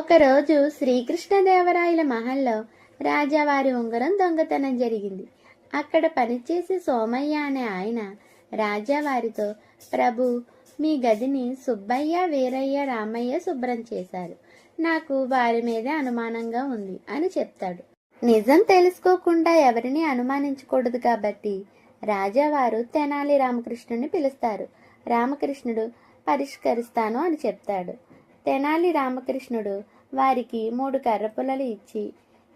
ఒకరోజు శ్రీకృష్ణదేవరాయల మహల్లో రాజావారి ఉంగరం దొంగతనం జరిగింది. అక్కడ పనిచేసే సోమయ్య అనే ఆయన రాజావారితో ప్రభు మీ గదిని సుబ్బయ్య వీరయ్య రామయ్య శుభ్రం చేశారు. నాకు వారి మీదే అనుమానంగా ఉంది అని చెప్తాడు. నిజం తెలుసుకోకుండా ఎవరిని అనుమానించకూడదు కాబట్టి రాజావారు తెనాలి రామకృష్ణుని పిలుస్తారు. రామకృష్ణుడు పరిష్కరిస్తాను అని చెప్తాడు. తెనాలి రామకృష్ణుడు వారికి మూడు కర్రపుల్లలు ఇచ్చి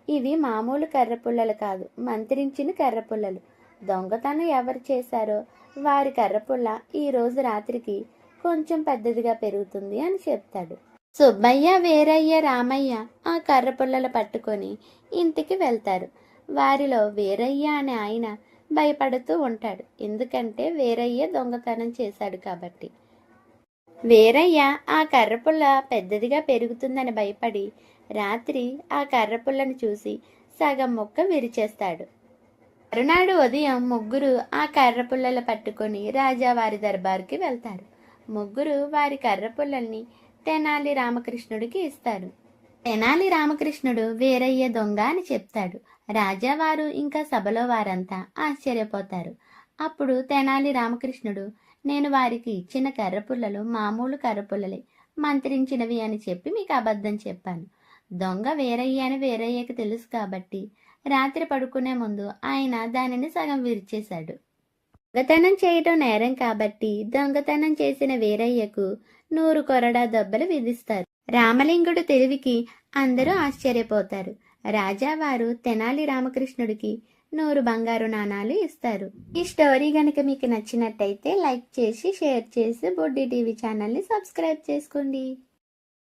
ఇవి మామూలు కర్రపుల్లలు కాదు మంత్రించిన కర్రపుల్లలు. దొంగతనం ఎవరు చేశారో వారి కర్రపుల్ల ఈ రోజు రాత్రికి కొంచెం పెద్దదిగా పెరుగుతుంది అని చెప్తాడు. సుబ్బయ్య వీరయ్య రామయ్య ఆ కర్రపుల్లలు పట్టుకొని ఇంటికి వెళ్తారు. వారిలో వీరయ్య అనే ఆయన భయపడుతూ ఉంటాడు. ఎందుకంటే వీరయ్య దొంగతనం చేశాడు కాబట్టి. వీరయ్య ఆ కర్రపుల్ల పెద్దదిగా పెరుగుతుందని భయపడి రాత్రి ఆ కర్రపుల్లను చూసి సగం ముక్క విరిచేస్తాడు. మరునాడు ఉదయం ముగ్గురు ఆ కర్రపుల్లలు పట్టుకొని రాజావారి దర్బార్కి వెళ్తారు. ముగ్గురు వారి కర్రపుల్లల్ని తెనాలి రామకృష్ణుడికి ఇస్తారు. తెనాలి రామకృష్ణుడు వీరయ్య దొంగ అని చెప్తాడు. రాజావారు ఇంకా సభలో వారంతా ఆశ్చర్యపోతారు. అప్పుడు తెనాలి రామకృష్ణుడు నేను వారికి ఇచ్చిన కర్రపుల్లలు మామూలు కర్రపుల్లలే మంత్రించినవి అని చెప్పి మీకు అబద్ధం చెప్పాను. దొంగ వేరయ్య అని వీరయ్యకి తెలుసు కాబట్టి రాత్రి పడుకునే ముందు ఆయన దానిని సగం విరిచేశాడు. దొంగతనం చేయటం నేరం కాబట్టి దొంగతనం చేసిన వీరయ్యకు నూరు కొరడా దెబ్బలు విధిస్తారు. రామలింగుడు తెలివికి అందరూ ఆశ్చర్యపోతారు. రాజావారు తెనాలి రామకృష్ణుడికి నూరు బంగారు నాణాలు ఇస్తారు. ఈ స్టోరీ గనుక మీకు నచ్చినట్టయితే లైక్ చేసి షేర్ చేసి బొడ్డి టీవీ ఛానల్ని సబ్స్క్రైబ్ చేసుకోండి.